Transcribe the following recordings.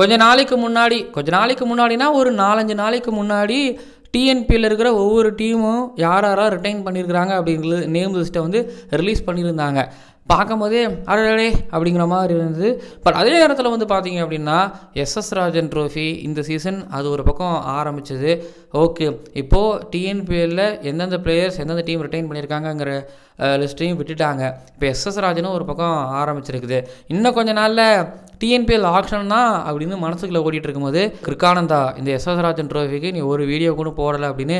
கொஞ்ச நாளைக்கு முன்னாடி கொஞ்ச நாளைக்கு முன்னாடினா ஒரு நாலஞ்சு நாளைக்கு முன்னாடி டிஎன்பியில் இருக்கிற ஒவ்வொரு டீமும் யார் யாராக ரிட்டைன் பண்ணியிருக்கிறாங்க அப்படிங்கிறது நேம் லிஸ்ட்டை வந்து ரிலீஸ் பண்ணியிருந்தாங்க. பார்க்கும்போதே அடடே அப்படிங்கிற மாதிரி இருந்தது. பட் அதே நேரத்தில் வந்து பார்த்தீங்க அப்படின்னா எஸ்எஸ் ராஜன் ட்ரோஃபி இந்த சீசன் அது ஒரு பக்கம் ஆரம்பிச்சது. ஓகே இப்போது டிஎன்பிஎல்லில் எந்தெந்த பிளேயர்ஸ் எந்தெந்த டீம் ரிட்டைன் பண்ணியிருக்காங்கங்கிற லிஸ்ட்டையும் விட்டுட்டாங்க. இப்போ எஸ்எஸ் ராஜனும் ஒரு பக்கம் ஆரம்பிச்சிருக்குது. இன்னும் கொஞ்ச நாளில் டிஎன்பிஎல் ஆக்ஷன்னா அப்படின்னு மனசுக்குள்ளே ஓடிட்டு இருக்கும்போது கிருக்கானந்தா இந்த எஸ்எஸ் ராஜன் ட்ரோஃபிக்கு நீ ஒரு வீடியோ கூட போடலை அப்படின்னு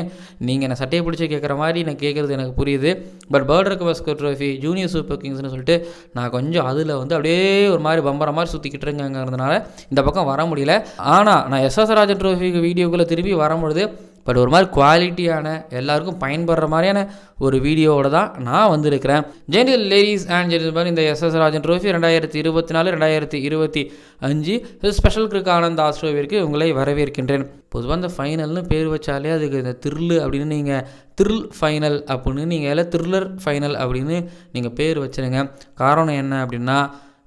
நீங்கள் என்னை சட்டையை பிடிச்சி கேட்குற மாதிரி நான் கேட்குறது எனக்கு புரியுது. பட் பேர்டருக்கு பஸ்கர் ட்ரோஃபி ஜூனியர் சூப்பர் கிங்ஸ்னு சொல்லிட்டு நான் கொஞ்சம் அதில் வந்து அப்படியே ஒரு மாதிரி பம்பர மாதிரி சுற்றிக்கிட்டு இருக்கேங்கிறதுனால இந்த பக்கம் வர முடியல. ஆனால் நான் எஸ்எஸ் ராஜன் ட்ரோஃபிக்கு வீடியோக்குள்ளே திரும்பி வரும்பொழுது பட் ஒரு மாதிரி குவாலிட்டியான எல்லாருக்கும் பயன்படுற மாதிரியான ஒரு வீடியோவோட தான் நான் வந்திருக்கிறேன். ஜென்ரல் லேடிஸ் அண்ட் ஜென்டில்மேன் இந்த எஸ்எஸ் ராஜன் ட்ரோஃபி ரெண்டாயிரத்தி இருபத்தி நாலு ரெண்டாயிரத்தி இருபத்தி அஞ்சு ஸ்பெஷல் கிரிக் ஆனந்த் ஆஸ்ட்ரோவிற்கு உங்களை வரவேற்கின்றேன். பொதுவாக இந்த ஃபைனல்னு பேர் வச்சாலே அதுக்கு இந்த த்ரில்லு அப்படின்னு நீங்கள் த்ரில் ஃபைனல் அப்படின்னு நீங்கள் எல்லாம் த்ரில்லர் ஃபைனல் அப்படின்னு நீங்கள் பேர் வச்சுருங்க. காரணம் என்ன அப்படின்னா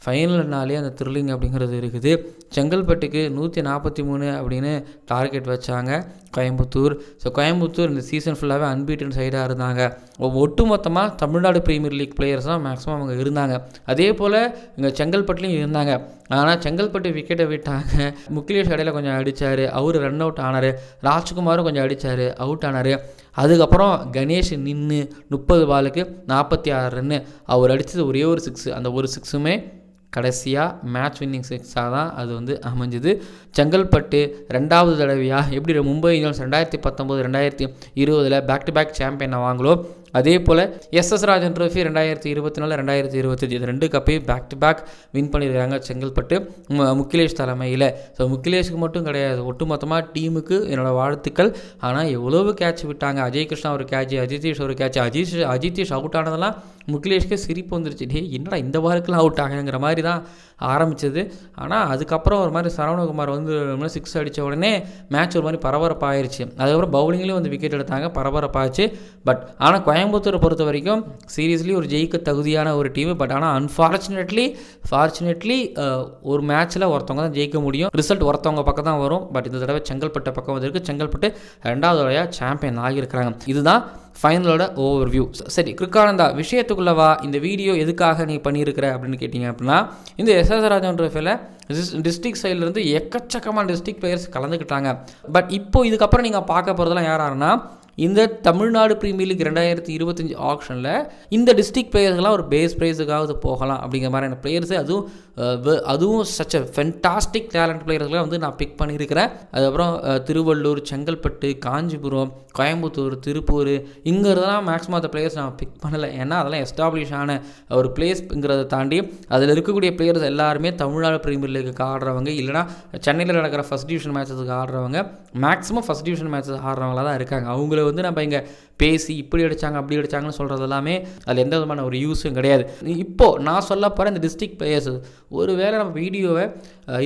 ஃபைனல்னாலே அந்த த்ரில்லிங் அப்படிங்கிறது இருக்குது. செங்கல்பட்டுக்கு நூற்றி நாற்பத்தி மூணு அப்படின்னு டார்கெட் வச்சாங்க. கோயம்புத்தூர். ஸோ கோயம்புத்தூர் இந்த சீசன் ஃபுல்லாகவே அன்பீட்டன் சைடாக இருந்தாங்க. ஒட்டு மொத்தமாக தமிழ்நாடு ப்ரீமியர் லீக் பிளேயர்ஸ் தான் மேக்ஸிமம் அவங்க இருந்தாங்க. அதே போல் இங்கே செங்கல்பட்டுலேயும் இருந்தாங்க. ஆனால் செங்கல்பட்டு விக்கெட்டை விட்டாங்க. முக்கிலேஷ் இடையில கொஞ்சம் அடித்தார் அவர் ரன் அவுட் ஆனார். ராஜ்குமாரும் கொஞ்சம் அடித்தார் அவுட் ஆனார். அதுக்கப்புறம் கணேஷ் நின்று முப்பது பாலுக்கு நாற்பத்தி ஆறு ரன்னு அவர் அடித்தது ஒரே ஒரு சிக்ஸு அந்த ஒரு சிக்ஸுமே கடைசியாக மேட்ச் வின்னிங் சிக்ஸாக தான் அது வந்து அமைஞ்சுது. செங்கல்பட்டு ரெண்டாவது தடவையாக எப்படி மும்பை இந்தியன்ஸ் ரெண்டாயிரத்தி பத்தொம்போது ரெண்டாயிரத்தி இருபதில் பேக் டு பேக் சாம்பியனை வாங்கலோ அதே போல் எஸ்எஸ் ராஜன் ட்ரோஃபி ரெண்டாயிரத்தி இருபத்தி நாலு ரெண்டாயிரத்தி இருபத்தஞ்சி. இது ரெண்டு கப்பையும் பேக் டு பேக் வின் பண்ணியிருக்காங்க செங்கல்பட்டு. முக்கிலேஷ் தலைமையில். ஸோ முக்கிலேஷ்க்கு மட்டும் கிடையாது. ஒட்டுமொத்தமாக டீமுக்கு என்னோட வாழ்த்துக்கள். ஆனால் எவ்வளவு கேட்ச் விட்டாங்க? அஜய் கிருஷ்ணா ஒரு கேட்ச் அஜிதீஷ் ஒரு கேட்ச் அஜித் அஜிதீஷ் அவுட் ஆனதெல்லாம் முகிலேஷ்க்கு சிரிப்பு வந்துருச்சு. டே என்னடா இந்த வாரக்கெலாம் அவுட் ஆகுங்கிற மாதிரி தான் ஆரம்பிச்சது. ஆனால் அதுக்கப்புறம் ஒரு மாதிரி சரவணகுமார் வந்து சிக்ஸ் அடித்த உடனே மேட்ச் ஒரு மாதிரி பரபரப்பாயிருச்சு. அதுக்கப்புறம் பவுலிங்லேயும் வந்து விக்கெட் எடுத்தாங்க. பரபரப்பாச்சு. பட் ஆனால் கோயம் கோயம்புத்தூரை பொறுத்த வரைக்கும் சீரியஸ்லி ஒரு ஜெயிக்க தகுதியான ஒரு டீம் பட் ஆனால் அன்ஃபார்ச்சுனேட்லி ஃபார்ச்சுனேட்லி ஒரு மேட்ச்சில் ஒருத்தவங்க தான் ஜெயிக்க முடியும். ரிசல்ட் ஒருத்தவங்க பக்கம் தான் வரும். பட் இந்த தடவை செங்கல்பட்டு பக்கம் வந்திருக்கு. செங்கல்பட்டு ரெண்டாவது வழியாக சாம்பியன் ஆகியிருக்கிறாங்க. இதுதான் ஃபைனலோட ஓவர் வியூ சரி கிருக்கானந்தா விஷயத்துக்குள்ளவா இந்த வீடியோ எதுக்காக நீ பண்ணியிருக்கிற அப்படின்னு கேட்டிங்க அப்படின்னா இந்த எஸ்எஸ் ராஜன் ட்ரோஃபியில் டிஸ்ட்ரிக்ட் சைட்லேருந்து எக்கச்சக்கமான டிஸ்ட்ரிக்ட் பிளேயர்ஸ் கலந்துக்கிட்டாங்க. பட் இப்போ இதுக்கப்புறம் நீங்கள் பார்க்க போகிறதெல்லாம் யார் யாருன்னா இந்த தமிழ்நாடு ப்ரீமியர் லீக் ரெண்டாயிரத்தி இருபத்தஞ்சி ஆப்ஷனில் இந்த டிஸ்ட்ரிக்ட் பிளேயர்ஸ்லாம் ஒரு பேஸ் ப்ரைஸுக்காவது போகலாம் அப்படிங்கிற மாதிரியான பிளேயர்ஸு அதுவும் அதுவும் சச் அ ஃபென்டாஸ்டிக் டேலண்ட் பிளேயர்ஸ்லாம் வந்து நான் பிக் பண்ணியிருக்கிறேன். அதுக்கப்புறம் திருவள்ளூர் செங்கல்பட்டு காஞ்சிபுரம் கோயம்புத்தூர் திருப்பூர் இங்கே இருந்தெல்லாம் மேக்ஸிமம் அந்த பிளேயர்ஸ் நான் பிக் பண்ணலை. ஏன்னா அதெல்லாம் எஸ்டாப்ளிஷ் ஆன ஒரு பிளேஸ்ங்கிறத தாண்டி அதில் இருக்கக்கூடிய பிளேயர்ஸ் எல்லாருமே தமிழ்நாடு ப்ரீமியர் லீக்கு ஆடுறவங்க இல்லைனா சென்னையில் நடக்கிற ஃபஸ்ட் டிவிஷன் மேட்சஸுக்கு ஆடுறவங்க மேக்ஸிமம் ஃபஸ்ட் டிவிஷன் மேட்சஸ் ஆடுறவங்களா தான் இருக்காங்க. அவங்கள வந்து நம்ம இங்கே பேசி இப்படி அடிச்சாங்க அப்படி அடிச்சாங்கன்னு சொல்கிறது எல்லாமே அதில் எந்த விதமான ஒரு யூஸும் கிடையாது. இப்போது நான் சொல்ல போகிற இந்த டிஸ்ட்ரிக் பிளேயர்ஸ் ஒருவேளை நம்ம வீடியோவை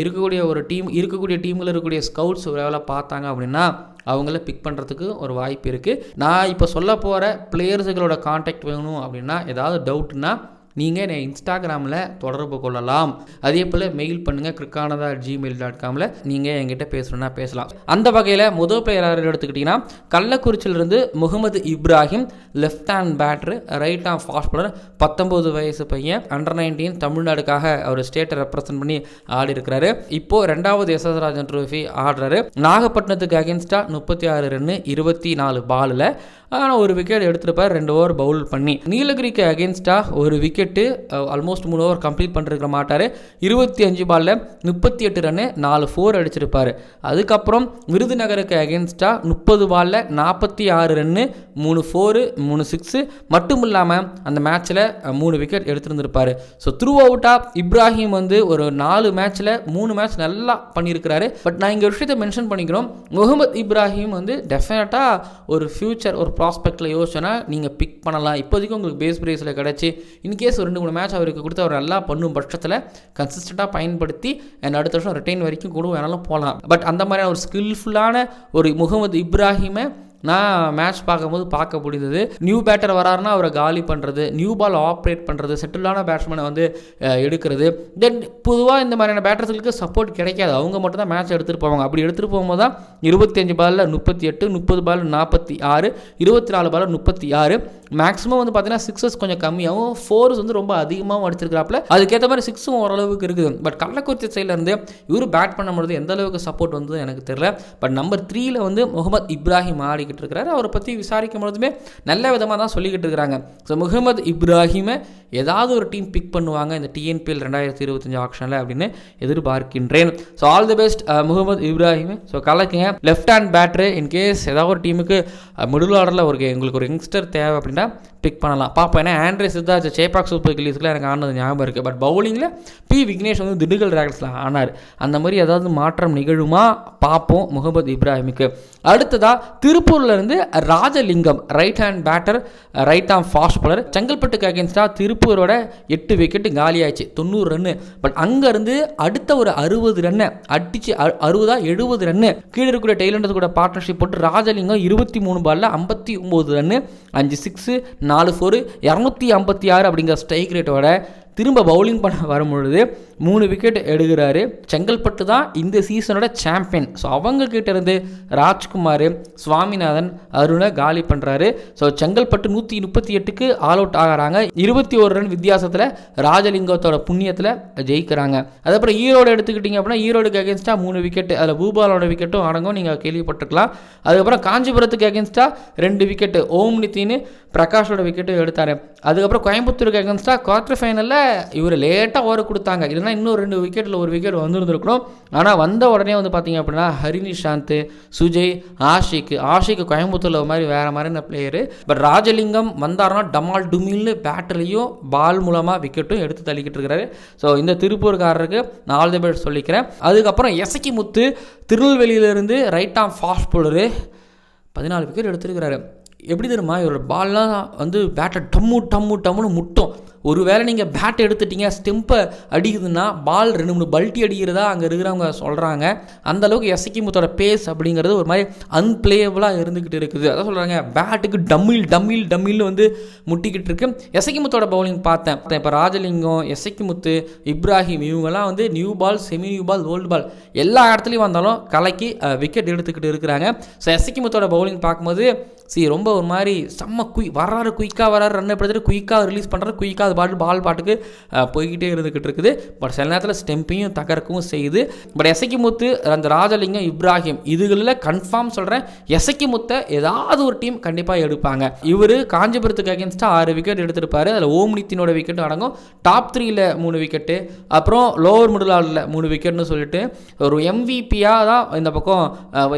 இருக்கக்கூடிய ஒரு டீம் இருக்கக்கூடிய டீமில் இருக்கக்கூடிய ஸ்கவுட்ஸ் ஒரு பார்த்தாங்க அப்படின்னா அவங்கள பிக் பண்ணுறதுக்கு ஒரு வாய்ப்பு இருக்குது நான் இப்போ சொல்ல போகிற பிளேயர்ஸுகளோட காண்டாக்ட் வேணும் அப்படின்னா ஏதாவது டவுட்னா நீங்கள் என்னை இன்ஸ்டாகிராமில் தொடர்பு கொள்ளலாம். அதே போல் மெயில் பண்ணுங்கள் கிரிக்கானதா ஜிமெயில் டாட் காமில் நீங்கள் என்கிட்ட பேசணும்னா பேசலாம். அந்த வகையில் முதல் பிளேயர் யார் எடுத்துக்கிட்டிங்கன்னா கள்ளக்குறிச்சியிலிருந்து Mohammed Ibrahim left hand batter right of fast bowler பத்தொம்போது வயசு பையன் அண்டர் நைன்டீன் தமிழ்நாடுக்காக அவர் ஸ்டேட்டை ரெப்ரசன்ட் பண்ணி ஆடி இருக்கிறாரு இப்போது ரெண்டாவது எஸ் எஸ் ராஜன் ட்ரோஃபி ஆடுறாரு. நாகப்பட்டினத்துக்கு அகேன்ஸ்டாக முப்பத்தி ஆறு ரன்னு இருபத்தி நாலு பாலில் ஆனால் ஒரு விக்கெட் எடுத்திருப்பார் ரெண்டு ஓவர் பவுல் பண்ணி. நீலகிரிக்கு அகேன்ஸ்டாக ஒரு விக்கெட் விக்கெட்டு ஆல்மோஸ்ட் மூணு ஓவர் கம்ப்ளீட் பண்ணிருக்க மாட்டார். இருபத்தி அஞ்சு பாலில் முப்பத்தி எட்டு ரன்னு நாலு ஃபோர் அடிச்சிருப்பார். அதுக்கப்புறம் விருதுநகருக்கு அகேன்ஸ்டாக முப்பது பாலில் நாற்பத்தி ஆறு ரன்னு மூணு ஃபோரு மூணு சிக்ஸு மட்டும் இல்லாமல் அந்த மேட்ச்சில் மூணு விக்கெட் எடுத்திருந்திருப்பார். ஸோ த்ரூ அவுட்டாக இப்ராஹிம் வந்து ஒரு நாலு மேட்ச்சில் மூணு மேட்ச் நல்லா பண்ணியிருக்கிறாரு. பட் நான் இங்கே விஷயத்தை மென்ஷன் பண்ணிக்கிறோம். முகமது இப்ராஹிம் வந்து டெஃபினட்டாக ஒரு ஃப்யூச்சர் ஒரு ப்ராஸ்பெக்டில் யோசிச்சோன்னா நீங்கள் பிக் பண்ணலாம். இப்போதைக்கு உங்களுக்கு பேஸ் பிரைஸில் கிடச்சி இன்கேஸ் ஒரு ரெண்டு மூணு மேட்ச் அவருக்கு கொடுத்து அவர் நல்லா பண்ணும் பட்சத்தில் கன்சிஸ்டண்ட்டாக பயன்படுத்தி அண்ட் அடுத்த வருஷம் ரிட்டைன் வரைக்கும் கூட வேணாலும் போகலாம் பட் அந்த மாதிரியான ஒரு ஸ்கில்ஃபுல்லான ஒரு முகமது இப்ராஹிமை நான் மேட்ச் பார்க்கும்போது பார்க்க முடிந்தது. நியூ பேட்டர் வராருன்னா அவரை காலி பண்ணுறது நியூ பால் ஆப்ரேட் பண்ணுறது செட்டிலான பேட்ஸ்மேனை வந்து எடுக்கிறது. தென் பொதுவாக இந்த மாதிரியான பேட்டர்ஸ்களுக்கு சப்போர்ட் கிடைக்காது. அவங்க மட்டும் தான் மேட்ச் எடுத்துகிட்டு போவாங்க. அப்படி எடுத்துகிட்டு போகும்போது தான் இருபத்தஞ்சு பாலில் முப்பத்தி எட்டு முப்பது பால் நாற்பத்தி ஆறு இருபத்தி நாலு பாலில் முப்பத்தி ஆறு. மேக்ஸிமம் வந்து பார்த்தீங்கன்னா சிக்ஸஸ் கொஞ்சம் கம்மியாகவும் ஃபோர்ஸ் வந்து ரொம்ப அதிகமாகவும் அடிச்சிருக்கிறாப்புல. அதுக்கேற்ற மாதிரி சிக்ஸும் ஓரளவுக்கு இருக்குது. பட் கள்ளக்குறிச்சி சைட்லேருந்து இவரும் இவர் பேட் பண்ணும்பொழுது எந்த அளவுக்கு சப்போர்ட் வந்தது எனக்கு தெரியல. பட் நம்பர் த்ரீயில் வந்து முகமது இப்ராஹிம் ஆடிக்கிட்டு இருக்கிறாரு. அவரை பற்றி விசாரிக்கும் பொழுதுமே நல்ல விதமாக தான் சொல்லிக்கிட்டு இருக்கிறாங்க. ஸோ முகமது இப்ராஹிமை ஏதாவது ஒரு டீம் பிக் பண்ணுவாங்க. இந்த டிஎன்பிஎல் ரெண்டாயிரத்தி இருபத்தஞ்சு ஆப்ஷனில் அப்படின்னு எதிர்பார்க்கின்றேன். So all the best Mohammed Ibrahim. So கலக்குங்க. Left hand batter in case ஏதாவது ஒரு டீமுக்கு மிடில் ஆர்டரில் ஒரு எங்களுக்கு ஒரு யங்ஸ்டர் தேவை அப்படின்னா பிக் பண்ணலாம். பார்ப்போம் ஏன்னா ஆண்ட்ரே சித்தார்த் சேப்பாக் சூப்பர் கில்லிஸ்க்குலாம் எனக்கு ஆனது ஞாபகம் இருக்குது பட் பவுலிங்கில் பி விக்னேஷ் வந்து திண்டுக்கல் ரேக்ஸில் ஆனார். அந்த மாதிரி ஏதாவது மாற்றம் நிகழுமா? பார்ப்போம் முகமது இப்ராஹிமுக்கு. அடுத்ததாக திருப்பூர்லேருந்து Rajalingam right hand batter right arm fast bowler செங்கல்பட்டுக்கு அகேன்ஸ்டாக திருப்பூரோட எட்டு விக்கெட்டு காலியாச்சு தொண்ணூறு ரன்னு பட் அங்கேருந்து அடுத்த ஒரு அறுபது ரன்னை அடிச்சு அ- அறுபதா எழுபது ரன்னு கீழே இருக்கிற டெய்லண்டது கூட பார்ட்னர்ஷிப் போட்டு ராஜலிங்கம் இருபத்தி மூணு பாலில் ஐம்பத்தி ஒம்பது ரன்னு அஞ்சு சிக்ஸு நாலு ஃபோர் இரநூத்தி ஐம்பத்தி ஆறு அப்படிங்கிற ஸ்ட்ரைக் ரேட்டோட திரும்ப பவுலிங் பண்ண வரும்பொழுது மூணு விக்கெட் எடுக்கிறாரு. செங்கல்பட்டு தான் இந்த சீசனோட சாம்பியன் ஸோ அவங்கக்கிட்ட இருந்து ராஜ்குமார் சுவாமிநாதன் அருணை காலி பண்ணுறாரு ஸோ செங்கல்பட்டு நூற்றி முப்பத்தி எட்டுக்கு ஆல் அவுட் ஆகிறாங்க. இருபத்தி ஒரு ரன் வித்தியாசத்தில் ராஜலிங்கத்தோட புண்ணியத்தில் ஜெயிக்கிறாங்க. அதுக்கப்புறம் ஈரோடு எடுத்துக்கிட்டிங்க அப்படின்னா ஈரோடுக்கு அகேன்ஸ்டாக மூணு விக்கெட் அதில் பூபாலோட விக்கெட்டும் அடங்கும். நீங்கள் கேள்விப்பட்டிருக்கலாம். அதுக்கப்புறம் காஞ்சிபுரத்துக்கு அகேன்ஸ்டாக ரெண்டு விக்கெட்டு ஓம் நித்தின்னு பிரகாஷோட விக்கெட்டும் எடுத்தார். அதுக்கப்புறம் கோயம்புத்தூருக்கு அகேன்ஸ்டாக குவார்டர் ஃபைனலில் இவர் லேட்டாக ஓவர் கொடுத்தாங்க. இல்லைன்னா இன்னும் ரெண்டு விக்கெட்டில் ஒரு விக்கெட் வந்துருந்துருக்கணும். ஆனால் வந்த உடனே வந்து பார்த்திங்க அப்படின்னா ஹரினி சாந்த் சுஜய் ஆஷிக் ஆஷிக் கோயம்புத்தூரில் ஒரு மாதிரி வேறு மாதிரியான பிளேயரு பட் ராஜலிங்கம் வந்தாருன்னா டமால் டுமில்னு பேட்டர்லையும் பால் மூலமாக விக்கெட்டும் எடுத்து தள்ளிக்கிட்டு இருக்கிறாரு ஸோ இந்த திருப்பூர்காரருக்கு நான் பேர் சொல்லிக்கிறேன். அதுக்கப்புறம் எசக்கி முத்து திருநெல்வேலியிலேருந்து ரைட் ஆம் ஃபாஸ்ட் போலரு பதினாலு விக்கெட் எடுத்திருக்கிறாரு. எப்படி தெரியுமா? இவரோட பால்லாம் வந்து பேட்டை டம்மு டம்மு டம்முன்னு முட்டும். ஒருவேளை நீங்கள் பேட் எடுத்துட்டீங்க ஸ்டெம்பை அடிக்குதுன்னா பால் ரெண்டு மூணு பல்ட்டி அடிக்கிறதா அங்கே இருக்கிறவங்க சொல்கிறாங்க அந்த அளவுக்கு எசக்கி முத்தோட பேஸ் அப்படிங்கிறது ஒரு மாதிரி அன்பிளேயபிளாக இருந்துக்கிட்டு இருக்குது. அதான் சொல்கிறாங்க பேட்டுக்கு டம்மில் டம்மில் டம்மில்னு வந்து முட்டிக்கிட்டு இருக்கு. எசக்கி முத்தோட பவுலிங் பார்த்தேன். இப்போ ராஜலிங்கம் எசக்கி முத்து இப்ராஹிம் இவங்கெல்லாம் வந்து new ball semi new ball old ball எல்லா இடத்துலையும் வந்தாலும் கலக்கி விக்கெட் எடுத்துக்கிட்டு இருக்கிறாங்க. ஸோ எசக்கி முத்தோட பவுலிங் பார்க்கும்போது சி ரொம்ப ஒரு மாதிரி செம்ம குய் வர்றாரு குயிக்காக வர்றாரு ரன் எடுத்துட்டு குயிக்காக ரிலீஸ் பண்ணுறாரு குயிக்காக அது பாட்டு பால் பாட்டுக்கு போய்கிட்டே இருந்துக்கிட்டு இருக்குது. பட் சில நேரத்தில் ஸ்டெம்பையும் தகர்க்கவும் செய்யுது. பட் எசைக்குமுத்து அந்த ராஜலிங்கம் இப்ராஹிம் இதுகளில் கன்ஃபார்ம் சொல்கிறேன் எசைக்குமுத்தை ஏதாவது ஒரு டீம் கண்டிப்பாக எடுப்பாங்க. இவர் காஞ்சிபுரத்துக்கு அகேன்ஸ்டாக ஆறு விக்கெட் எடுத்திருப்பார். அதில் ஓம் நித்தினோட விக்கெட்டும் அடங்கும். டாப் த்ரீயில் மூணு விக்கெட்டு அப்புறம் லோவர் மிடில் ஆர்டரில் மூணு விக்கெட்னு சொல்லிட்டு ஒரு எம்விபியாக தான் இந்த பக்கம் அஹ்,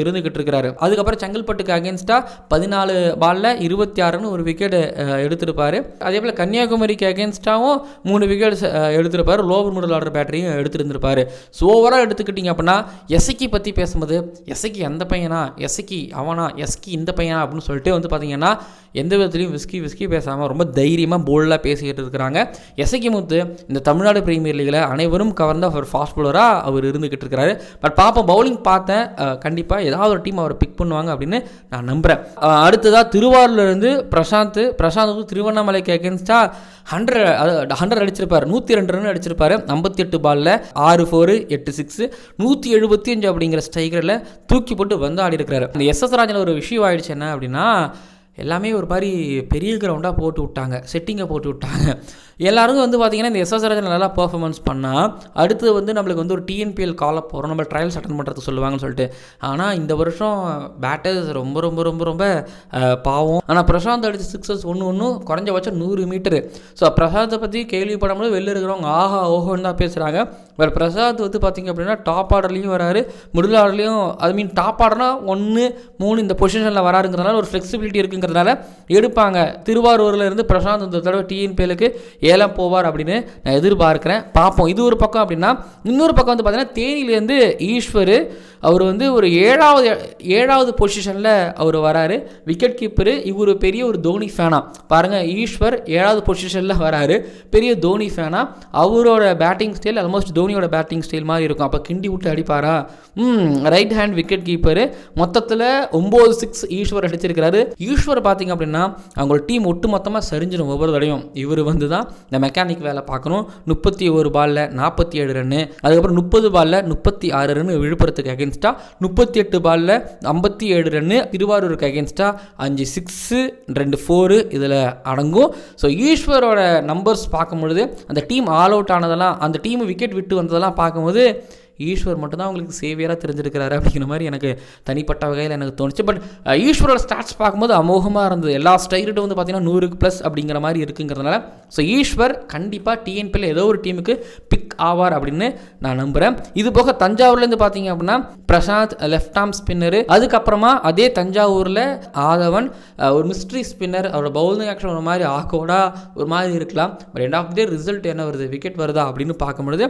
இருந்துக்கிட்டு இருக்கிறாரு. அதுக்கப்புறம் செங்கல்பட்டுக்கு அகேன்ஸ்டாக பதினாலு பாலில் இருபத்தி ஆறுன்னு ஒரு விக்கெட் எடுத்திருப்பார். அதே போல் கன்னியாகுமரிக்கு அகேன்ஸ்டாகவும் மூணு விக்கெட் எடுத்திருப்பார். லோவர் மிடில் ஆர்டர் பேட்டரியும் எடுத்துருந்துருப்பார். ஸோ ஓவரால் எடுத்துக்கிட்டிங்க அப்படின்னா எஸ்ஐக்கி பற்றி பேசும்போது எஸ்ஐக்கி அந்த பையனா? எஸ்ஐக்கி அவனா? எஸ்கி இந்த பையனா? அப்படின்னு சொல்லிட்டு வந்து பார்த்தீங்கன்னா எந்த விதத்துலையும் விஸ்கி விஸ்கி பேசாமல் ரொம்ப தைரியமாக போல்டாக பேசிக்கிட்டு இருக்கிறாங்க. எஸ்ஐக்கி முத்து இந்த தமிழ்நாடு பிரீமியர் லீகில் அனைவரும் கவர்ந்த ஒரு ஃபாஸ்ட் பவுலராக அவர் இருந்துக்கிட்டு இருக்கிறாரு. பட் பார்ப்போம் பவுலிங் பார்த்தேன். கண்டிப்பாக ஏதாவது ஒரு டீம் அவரை பிக் பண்ணுவாங்க அப்படின்னு நான் நம்புகிறேன் அடுத்ததாக திருவாரூர்லேருந்து பிரசாந்த் பிரசாந்த் வந்து திருவண்ணாமலைக்கு அகேன்ஸ்டாக ஹண்ட்ரட் ஹண்ட்ரட் அடிச்சிருப்பார். நூற்றி ரெண்டு ரன் அடிச்சிருப்பாரு. ஐம்பத்தி எட்டு பாலில் ஆறு ஃபோரு எட்டு சிக்ஸு நூற்றி எழுபத்தி அஞ்சு அப்படிங்கிற ஸ்ட்ரைக்கரில் தூக்கி போட்டு வந்து ஆடி இருக்கிறாரு இந்த எஸ்எஸ் ராஜன் ஒரு விஷயம் ஆயிடுச்சு என்ன அப்படின்னா எல்லாமே ஒரு மாதிரி பெரிய கிரவுண்டாக போட்டு விட்டாங்க. செட்டிங்கை போட்டு விட்டாங்க. எல்லாரும் வந்து பார்த்திங்கன்னா இந்த எஸ்எஸ்ஆர்ஜில் நல்லா பர்ஃபார்மன்ஸ் பண்ணால் அடுத்து வந்து நம்மளுக்கு வந்து ஒரு டிஎன்பிஎல் காலை போகிறோம் நம்ம ட்ரையல்ஸ் அட்டன் பண்ணுறதுக்கு சொல்லுவாங்கன்னு சொல்லிட்டு. ஆனால் இந்த வருஷம் பேட்டர்ஸ் ரொம்ப ரொம்ப ரொம்ப ரொம்ப பாவம். ஆனால் பிரசாந்த் அடித்த சிக்ஸஸ் ஒன்று ஒன்றும் குறைஞ்சபட்சம் நூறு மீட்டரு ஸோ பிரசாத்தை பற்றி கேள்விப்படாமல் வெளில இருக்கிறவங்க ஆஹா ஓஹோன்னு தான் பேசுகிறாங்க வேறு பிரசாத் வந்து பார்த்திங்க அப்படின்னா டாப் ஆர்டர்லேயும் வராரு. மிடில் ஆர்டர்லேயும் ஐ மீன் டாப் ஆர்டர்னா ஒன்று மூணு இந்த பொசிஷனில் வராருங்கிறதுனால ஒரு ஃப்ளெக்சிபிலிட்டி இருக்குங்கிறதுனால எடுப்பாங்க. திருவாரூரில் இருந்து பிரசாந்த் இந்த தடவை டிஎன்பிஎலுக்கு ஏலம் போவார் அப்படின்னு நான் எதிர்பார்க்குறேன். பார்ப்போம். இது ஒரு பக்கம் அப்படின்னா இன்னொரு பக்கம் வந்து பார்த்தீங்கன்னா தேனியிலேருந்து ஈஸ்வர் அவர் வந்து ஒரு ஏழாவது ஏழாவது பொசிஷனில் அவர் வராரு. விக்கெட் கீப்பரு இவர் பெரிய ஒரு தோனி ஃபேனாக பாருங்கள் ஈஸ்வர் ஏழாவது பொசிஷனில் வராரு. பெரிய தோனி ஃபேனாக அவரோட பேட்டிங் ஸ்டைல் ஆல்மோஸ்ட் தோனியோட பேட்டிங் ஸ்டைல் மாதிரி இருக்கும். அப்போ கிண்டி விட்டு அடிப்பாரா? ம் ரைட் ஹேண்ட் விக்கெட் கீப்பரு மொத்தத்தில் ஒம்பது சிக்ஸ் ஈஸ்வர் அடிச்சிருக்கிறாரு. ஈஸ்வர் பார்த்தீங்க அப்படின்னா அவங்களோட டீம் ஒட்டு மொத்தமாக சரிஞ்சிடும் ஒவ்வொரு தடையும். இவர் வந்து தான் இந்த மெக்கானிக் வேலை பார்க்கணும். முப்பத்தி ஒரு பாலில் நாற்பத்தி ஏழு ரன்னு அதுக்கப்புறம் முப்பது பாலில் முப்பத்தி ஆறு ரன்னு விழுப்புரத்துக்கு அகேன்ஸ்டாக முப்பத்தி எட்டு பாலில் ஐம்பத்தி ஏழு ரன்னு திருவாரூருக்கு அகேன்ஸ்டாக அஞ்சு சிக்ஸு ரெண்டு ஃபோரு இதில் அடங்கும். ஸோ ஈஸ்வரோட நம்பர்ஸ் பார்க்கும்பொழுது அந்த டீம் ஆல் அவுட் ஆனதெல்லாம் அந்த டீம் விக்கெட் விட்டு வந்ததெல்லாம் பார்க்கும்போது ஈஸ்வர் மட்டும்தான் அவங்களுக்கு சேவியராக தெரிஞ்சிருக்கிறாரு அப்படிங்கிற மாதிரி எனக்கு தனிப்பட்ட வகையில் எனக்கு தோணுச்சு. பட் ஈஸ்வரோட ஸ்டாட்ஸ் பார்க்கும்போது அமோகமாக இருந்தது. எல்லா ஸ்டைரிட்டும் வந்து பார்த்தீங்கன்னா நூறுக்கு ப்ளஸ் அப்படிங்கிற மாதிரி இருக்குங்கிறதுனால ஸோ ஈஸ்வர் கண்டிப்பாக டிஎன்பியில் ஏதோ ஒரு டீமுக்கு பிக் ஆவார் அப்படின்னு நான் நம்புகிறேன் இது போக தஞ்சாவூர்லேருந்து பார்த்தீங்க அப்படின்னா பிரசாந்த் லெஃப்ட் ஆர்ம் ஸ்பின்னரு அதுக்கப்புறமா அதே தஞ்சாவூரில் ஆதவன் ஒரு மிஸ்ட்ரி ஸ்பின்னர் அவரோட பவுலிங் ஆக்ஷன் ஒரு மாதிரி ஆக்கோடா ஒரு மாதிரி இருக்கலாம். But end of day result என்ன வருது? விக்கெட் வருதா? அப்படின்னு பார்க்கும்பொழுது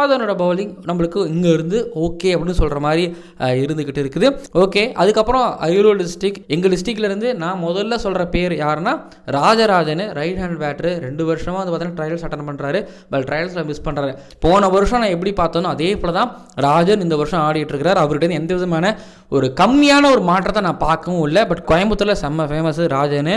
ஆதவனோட பவுலிங் நம்மளுக்கு இங்கே இருந்து ஓகே அப்படின்னு சொல்கிற மாதிரி இருந்துக்கிட்டு இருக்குது. ஓகே அதுக்கப்புறம் அரியலூர் டிஸ்ட்ரிக் எங்கள் டிஸ்ட்ரிக்ட்லேருந்து நான் முதல்ல சொல்கிற பேர் யாருன்னா ராஜராஜன் ரைட் ஹேண்ட் பேட்ரு ரெண்டு வருஷமாக வந்து பார்த்தீங்கன்னா ட்ரையல்ஸ் அட்டன் பண்ணுறாரு பட் ட்ரையல்ஸில் மிஸ் பண்ணுறாரு போன வருஷம் நான் எப்படி பார்த்தோன்னோ அதே போல் தான் ராஜன் இந்த வருஷம் ஆடிட்டு இருக்கிறார். அவர்கிட்ட எந்த விதமான ஒரு கம்மியான ஒரு மாற்றத்தை நான் பார்க்கவும் இல்லை. பட் கோயம்புத்தூரில் செம்ம ஃபேமஸ் ராஜன்.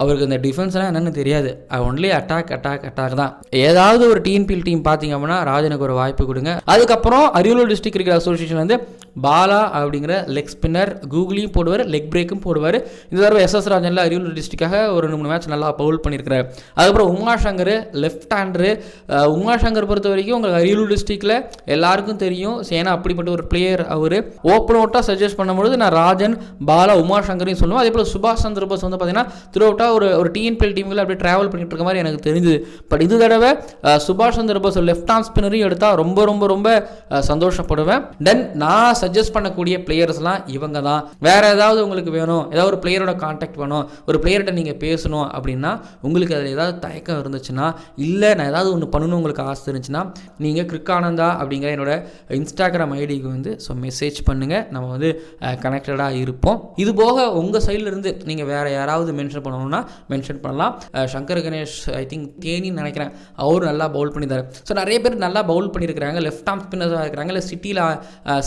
அவருக்கு இந்த டிஃபென்ஸ்லாம் என்னென்னு தெரியாது. ஒன்லி அட்டாக் அட்டாக் அட்டாக் தான். ஏதாவது ஒரு டிஎன்பிஎல் டீம் பார்த்தீங்க அப்படின்னா ராஜனுக்கு ஒரு வாய்ப்பு கொடுங்க. அதுக்கப்புறம் அரியலூர் டிஸ்ட்ரிக்ட் கிரிக்கெட் அசோசியேஷன் வந்து பாலா அப்படிங்கிற லெக் ஸ்பின்னர் கூகுளியும் போடுவார் லெக் பிரேக்கும் போடுவார். இந்த தடவை எஸ்எஸ் ராஜனில் அரியலூர் டிஸ்ட்ரிக்டாக ஒரு ரெண்டு மூணு மேட்ச் நல்லா பவுல் பண்ணியிருக்கிறார் அதுக்கப்புறம் உமா சங்கர் லெஃப்ட் ஹேண்டரு உமா சங்கர் பொறுத்த வரைக்கும் உங்களுக்கு அரியலூர் டிஸ்ட்ரிக்டில் எல்லாருக்கும் தெரியும். ஏன்னா அப்படிப்பட்ட ஒரு பிளேயர் அவர். ஓப்பன் அவுட்டாக சஜஸ்ட் பண்ணும்பொழுது நான் ராஜன் பாலா உமா சங்கரையும் சொல்லுவேன். அதே போல் சுபாஷ் சந்திர போஸ் வந்து பார்த்தீங்கன்னா த்ரூ அவுட்டாக ஒரு ஒரு டிஎன்பிஎல் டீமில் அப்படியே ட்ராவல் பண்ணிட்டு இருக்க மாதிரி எனக்கு தெரிஞ்சுது. பட் இது தடவை சுபாஷ் சந்திர போஸ் லெஃப்ட் ஆர்ம் ஸ்பின்னரையும் எடுத்தால் ரொம்ப ரொம்ப ரொம்ப சந்தோஷப்படுவேன். தென் நான் சஜஸ்ட் பண்ணக்கூடிய பிளேயர்ஸ்லாம் இவங்க தான். வேற ஏதாவது உங்களுக்கு வேணும் ஏதாவது ஒரு பிளேயரோட காண்டாக்ட் வேணும் ஒரு பிளேயர்கிட்ட நீங்கள் பேசணும் அப்படின்னா உங்களுக்கு அதில் ஏதாவது தயக்கம் இருந்துச்சுன்னா இல்லை நான் ஏதாவது ஒன்று பண்ணணும் உங்களுக்கு ஆசை இருந்துச்சுன்னா நீங்கள் கிரிக்கானந்தா அப்படிங்கிற என்னோட இன்ஸ்டாகிராம் ஐடிக்கு வந்து ஸோ மெசேஜ் பண்ணுங்கள் நம்ம வந்து கனெக்டடாக இருப்போம். இது போக உங்கள் சைட்லேருந்து நீங்கள் வேறு யாராவது மென்ஷன் பண்ணணும்னா மென்ஷன் பண்ணலாம். சங்கர் கணேஷ் ஐ திங்க் தேனின்னு நினைக்கிறேன். அவரும் நல்லா பவுல் பண்ணியிருந்தாரு. ஸோ நிறைய பேர் நல்லா பவுல் பண்ணியிருக்கிறாங்க. லெஃப்ட் ஆர்ம் ஸ்பின்னர்ஸாக இருக்கிறாங்க. இல்லை சிட்டியில்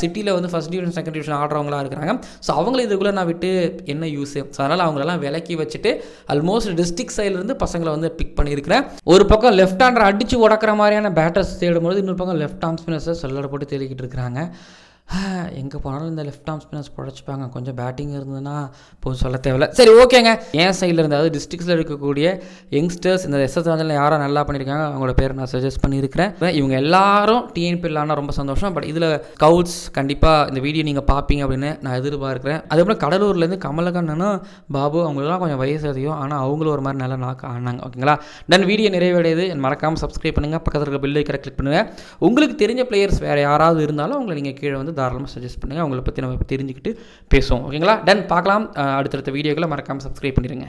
சிட்டியில் வந்து ஃபஸ்ட் டிவிஷன் செகண்ட் டிவிஷன் ஆடுறவங்களா இருக்கிறாங்க. ஸோ அவங்கள இதுக்குள்ளே நான் விட்டு என்ன யூஸ் ஸோ அதனால் அவங்களெல்லாம் விலக்கி வச்சுட்டு ஆல்மோஸ்ட் டிஸ்ட்ரிக்ட் சைட்லேருந்து பசங்களை வந்து பிக் பண்ணியிருக்கிறேன். ஒரு பக்கம் லெஃப்ட் ஹேண்டர் அடித்து உடக்கிற மாதிரியான பேட்டர்ஸ் தேடும்போது இன்னொரு பக்கம் லெஃப்ட் ஆர்ம் ஸ்பின்னர்ஸை சொல்லட போட்டு தேடிக்கிட்டு இருக்கிறாங்க. எங்கே போனாலும் இந்த லெஃப்ட் ஆர்ம் ஸ்பின்னர்ஸ் புழைச்சிப்பாங்க கொஞ்சம் பேட்டிங் இருந்ததுன்னா போது சொல்ல தேவையில்ல. சரி ஓகேங்க. என் சைடில் இருந்து அதாவது டிஸ்ட்ரிக்ஸில் இருக்கக்கூடிய யங்ஸ்டர்ஸ் இந்த எஸ்எஸ் ராஜனில் யாரும் நல்லா பண்ணியிருக்காங்க அவங்களோட பேர் நான் சஜஸ்ட் பண்ணியிருக்கிறேன். இவங்க எல்லாரும் டிஎன்பிஎல் ஆனால் ரொம்ப சந்தோஷம். பட் இதில் கவுட்ஸ் கண்டிப்பாக இந்த வீடியோ நீங்கள் பார்ப்பீங்க அப்படின்னு நான் எதிர்பார்க்குறேன். அதுக்கப்புறம் கடலூர்லேருந்து கமலக்கண்ணனும் பாபு அவங்களுக்குலாம் கொஞ்சம் வயசு அதிகம். ஆனால் அவங்களும் ஒரு மாதிரி நல்லா நாக்கு ஆனாங்க. ஓகேங்களா? தென் வீடியோ நிறைவடையுது. மறக்காமல் சப்ஸ்கிரைப் பண்ணுங்கள் பக்கத்தில் இருக்க பில் வைக்கிற கிளிக் பண்ணுங்கள் உங்களுக்கு தெரிஞ்ச பிளேயர்ஸ் வேறு யாராவது இருந்தாலும் அவங்களை நீங்கள் கீழே வந்து தாராளமாக சஜஸ்ட் பண்ணுங்கள் அவங்கள பற்றி நம்ம தெரிஞ்சுக்கிட்டு பேசுவோம். ஓகேங்களா டன் பார்க்கலாம். அடுத்தடுத்த வீடியோக்களை மறக்காமல் சப்ஸ்கிரைப் பண்ணிடுங்க